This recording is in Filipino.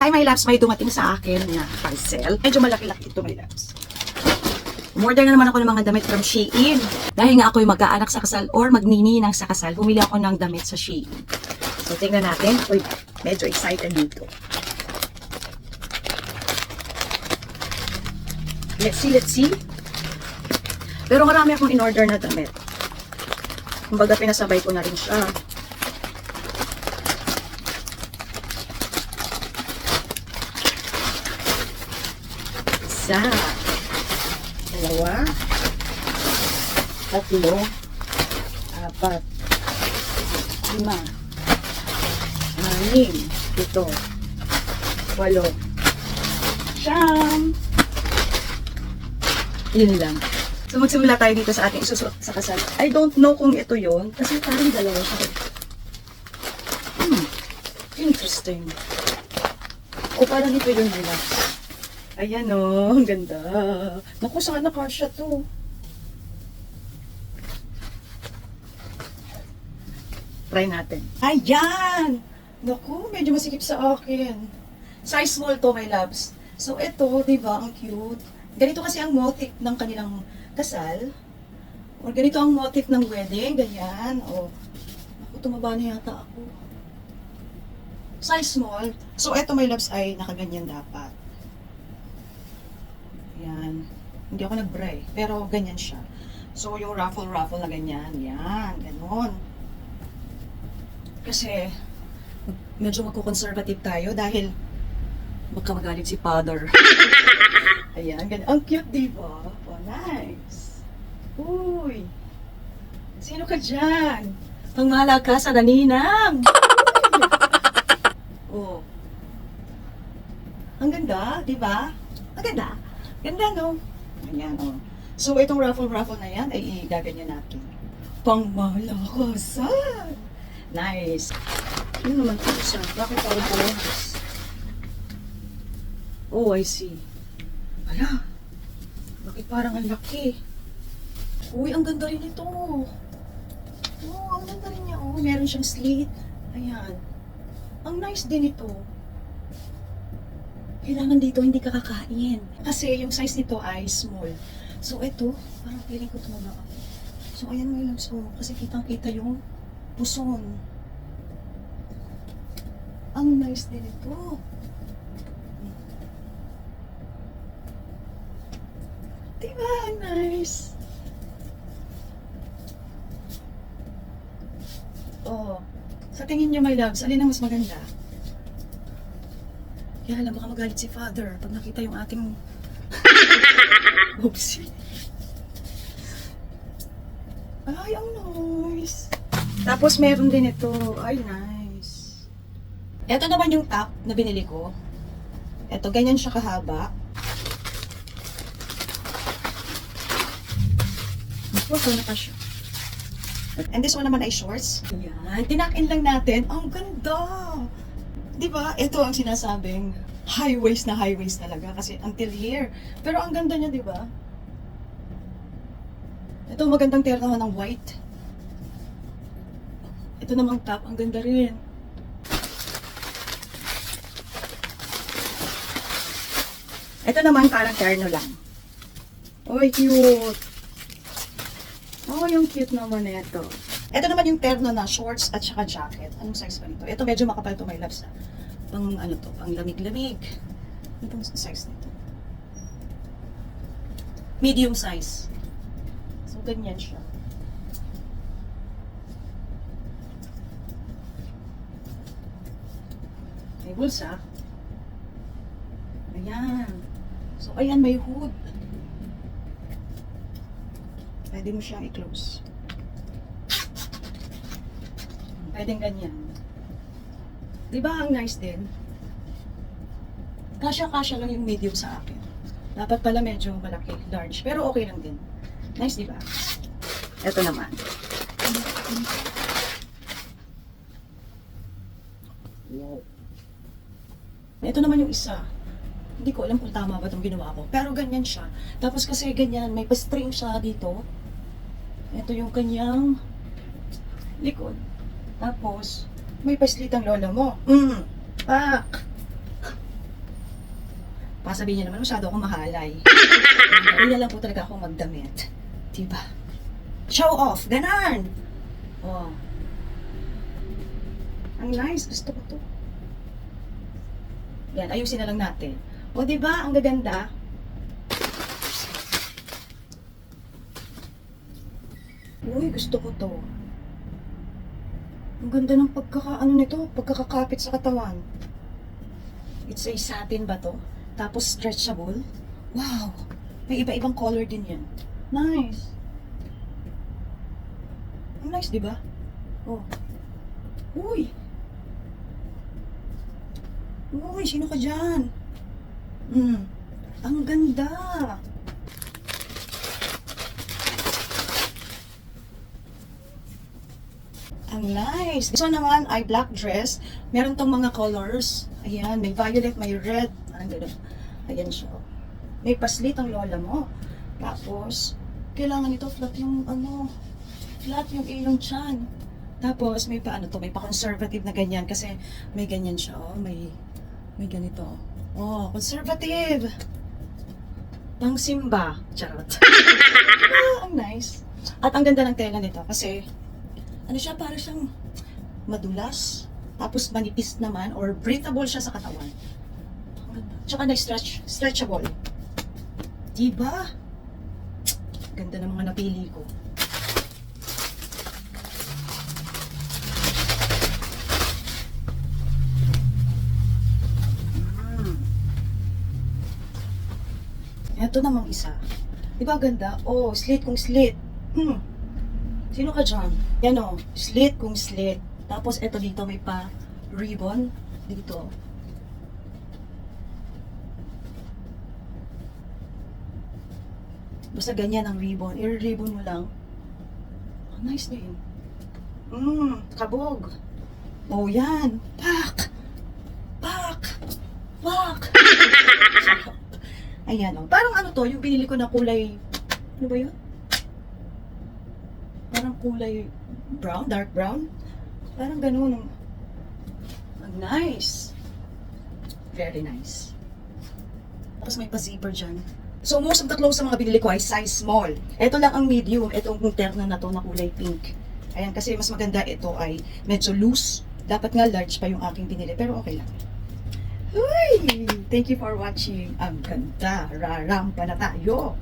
Hi, my loves. May dumating sa akin na parcel. Medyo malaki-laki ito, my loves. Umorder na naman ako ng mga damit from Shein. Dahil nga ako'y mag-aanak sa kasal or magnininang sa kasal, bumili ako ng damit sa Shein. So, tingnan natin. Uy, medyo excited dito. Let's see, let's see. Pero marami akong in-order na damit. Kumbaga, pinasabay ko na rin siya. Isa. Dalawa. Tatlo. Apat. Lima. Anim. Ito. Walo. Siyam. Yun lang. So magsimula tayo dito sa ating isusuot sa kasal. I don't know kung ito yon kasi parang dalawa siya. Hmm. Interesting. O parang ito yung nila. Ayan o, ang ganda. Naku, sana kasha to. Try natin. Ayan! Naku, medyo masikip sa akin. Size small to, my loves. So, ito, di ba, ang cute. Ganito kasi ang motif ng kanilang kasal. Or ganito ang motif ng wedding, ganyan. O, naku, tumaba na yata ako. Size small. So, ito, my loves, ay nakaganyan dapat. Yan. Hindi ako nag-bray. Pero ganyan siya. So, yung ruffle-ruffle na ganyan. Yan. Ganon. Kasi, medyo magko-conservative tayo dahil baka magalit si father. Ayan. Ganyan. Ang cute, di ba? Oh, nice. Uy. Sino ka dyan? Ang malakas sa naninang. oh. Ang ganda, di ba? Ang ganda. Ganda, no? Ayan, oh. So, itong ruffle-ruffle na yan, ay gaganyan natin. Pang malakasan! Nice! Ano naman ito isa? Bakit parang parehas? Oh, I see. Ala! Bakit parang ang laki? Uy, ang ganda rin ito. Oh, ang ganda rin niya. Oh, meron siyang slit. Ayan. Ang nice din ito kailangan dito hindi ka kakain. Kasi yung size nito ay small. So ito, parang feeling ko tumaba ako. So ayan mo yung so, kasi kitang kita yung puson. Ang nice din ito. Diba? Ang nice. Oh, sa tingin niyo my loves, alin ang mas maganda? Kaya alam, baka magalit si father pag nakita yung ating Oopsie. Ay, ang nice. Tapos meron din ito. Ay, nice. Ito naman yung top na binili ko. Ito, ganyan siya kahaba. Naku, na ka siya. And this one naman ay shorts. Yan. Tinakin lang natin. Ang ganda! Di ba? Ito ang sinasabing high waist na high waist talaga kasi until here. Pero ang ganda niya, di ba? Ito magandang terno ng white. Ito namang top, ang ganda rin. Ito naman parang terno lang. Oy, cute. Oh, yung cute naman na ito. Naman yung terno na shorts at saka jacket. Anong size ba nito? Ito medyo makapal to my loves na. Pang ano to, pang lamig-lamig. Pang size nito? Medium size. So, ganyan siya. May bulsa. Ayan. So, ayan, may hood. Pwede mo siyang i-close. Pwedeng ganyan. Di ba ang nice din? Kasya-kasya lang yung medium sa akin. Dapat pala medyo malaki, large. Pero okay lang din. Nice, di ba? Ito naman. Wow. Ito naman yung isa. Hindi ko alam kung tama ba itong ginawa ko. Pero ganyan siya. Tapos kasi ganyan, may pa-string siya dito. Ito yung kanyang likod. Tapos, may paslit ang lola mo. Mm. Pak! Baka sabihin niya naman, masyado akong mahalay. Hindi lang po talaga ako magdamit. Diba? Show off! Ganon! Oh. Ang nice. Gusto ko to. Yan, ayusin na lang natin. O, di ba? Ang gaganda. Uy, gusto ko to. Ang ganda ng pagkaka, ano nito, pagkakakapit sa katawan. It's a satin ba to? Tapos stretchable. Wow! May iba-ibang color din yan. Nice. Ang nice, di ba? Oh. Uy! Uy, sino ka dyan? Hmm. Ang ganda! Ang nice! This naman ay black dress. Meron tong mga colors. Ayan, may violet, may red. Ang ganda. Ayan siya. May paslit ang lola mo. Tapos, kailangan ito flat yung ano, flat yung ilong chan. Tapos, may pa ano to, may pa conservative na ganyan kasi may ganyan siya, oh, may may ganito. Oh, conservative. Pang simba. Charot. ah, ang nice. At ang ganda ng tela nito kasi ano siya, para siyang madulas. Tapos manipis naman or breathable siya sa katawan. Ganda. Tsaka na-stretch, stretchable. Diba? Ganda ng mga napili ko. Ito namang isa. Di ba ganda? Oh, slit kung slit. Hmm. Sino ka dyan? Yan o, slit kung slit. Tapos ito dito may pa ribbon. Dito. Basta ganyan ang ribbon. I-ribbon mo lang. Oh, nice din. Mmm, kabog. Oh, yan. Pak! Pak! Pak! Ayan, oh. Parang ano to, yung binili ko na kulay, ano ba yun? Kulay brown, dark brown. Parang ganun. Ang nice. Very nice. Tapos may pa-zipper dyan. So, most of the clothes sa mga binili ko ay size small. Ito lang ang medium. Itong terno na to na kulay pink. Ayan, kasi mas maganda ito ay medyo loose. Dapat nga large pa yung aking binili. Pero okay lang. Uy! Thank you for watching. Ang ganda. Rarampa na tayo.